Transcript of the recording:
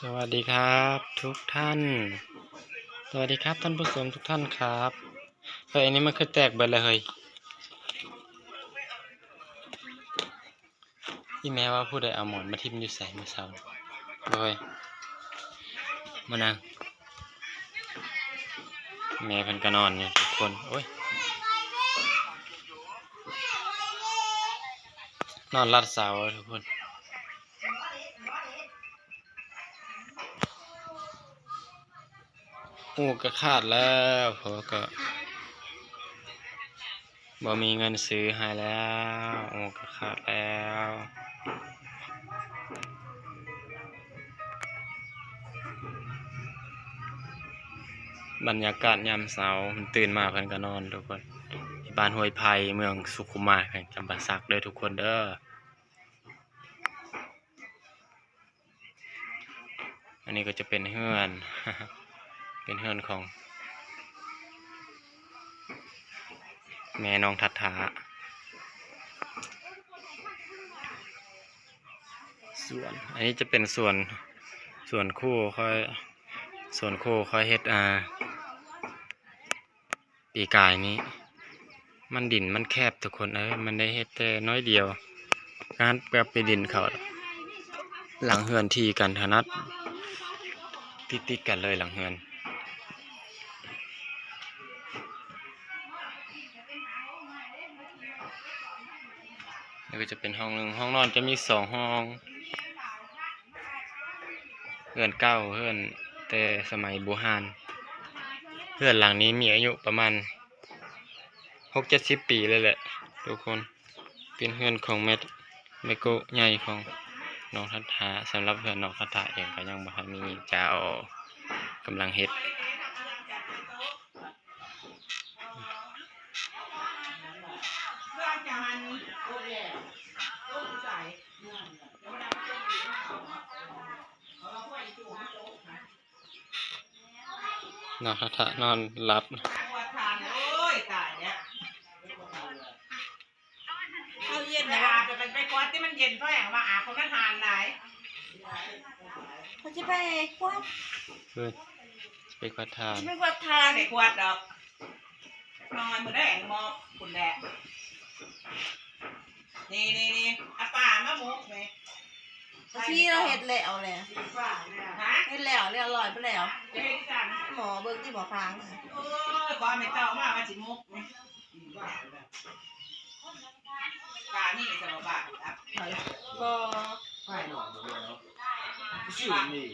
สวัสดีครับ ทุกท่าน สวัสดีครับท่านผู้ชมทุกท่านครับเฮ้ยอันนี้มันคือแตกเบิดเลยเฮ้ยอีแม่ว่าผู้ใดเอาหมอนมาทิ่มอยู่ใส่มื่อเช้าเฮ้ยมานั่งแม่เพิ่นก็นอนอยู่ทุกคนโอ้ยนอนรัดเสาอะทุกคน อูก็ขาดแล้วเพราะก็บ่มีเงินซื้อให้แล้วอูก็ขาดแล้วบรรยากาศยามเช้ามันตื่นมาเพิ่นก็นอนทุกคนบ้านห้วยไผ่เมืองสุขุมมาแขวงจำปาสักเด้อทุกคนเด้ออันนี้ก็จะเป็นเฮือน เป็นเฮือนของ แม่น้องทัตถาส่วน อันนี้จะเป็นส่วน ส่วนคู่ค่อย ส่วนคู่ค่อยเฮ็ดอ่าปีกายนี้ มันดินมันแคบทุกคนเอ้ยมันได้เฮ็ดแต่น้อยเดียว การแปบไปดินเขาหลังเฮือนทีกันถนัดติดติดกันเลยหลังเฮือน นี่ก็จะเป็นห้องหนึ่งห้องนอนจะมีสองห้องเพื่อนเก้าเพื่อนแต่สมัยบูฮานเพื่อนหลังนี้มีอายุประมาณหกเจ็ดสิบปีเลยแหละทุกคนเป็นเพื่อนของแม่แมโกะใหญ่ของน้องทัตถาสำหรับเพื่อนน้องทัตถาเองก็ยังบ่ทันมีเจ้ากำลังเฮ็ด น้องทัตถานอนหลับเอาเย็นนะอาบไปไปกวาดที่มันเย็นเพราะอย่างว่าอาบเพราะมันหานหลายเขาจะไปกวาดเพื่อนไปกวาดทานจะไปกวาดทาทานนในกวาดดอกนอนมือได้แองมอกคุณแหละนี่นี่นี่อาป่ามามุกนี่ที่เราเห็ดแล้วเลยฮะเห็ด แล้วเรียบร้อยไปแล้วจะเห็นกันหมอเบิกที่หมอฟางค่ะโอ้ยบอไม่เจ้ามามาจิมุกนี่กานี่สมบัติครับก็ใช่หน่อยเดียวชื่อนี่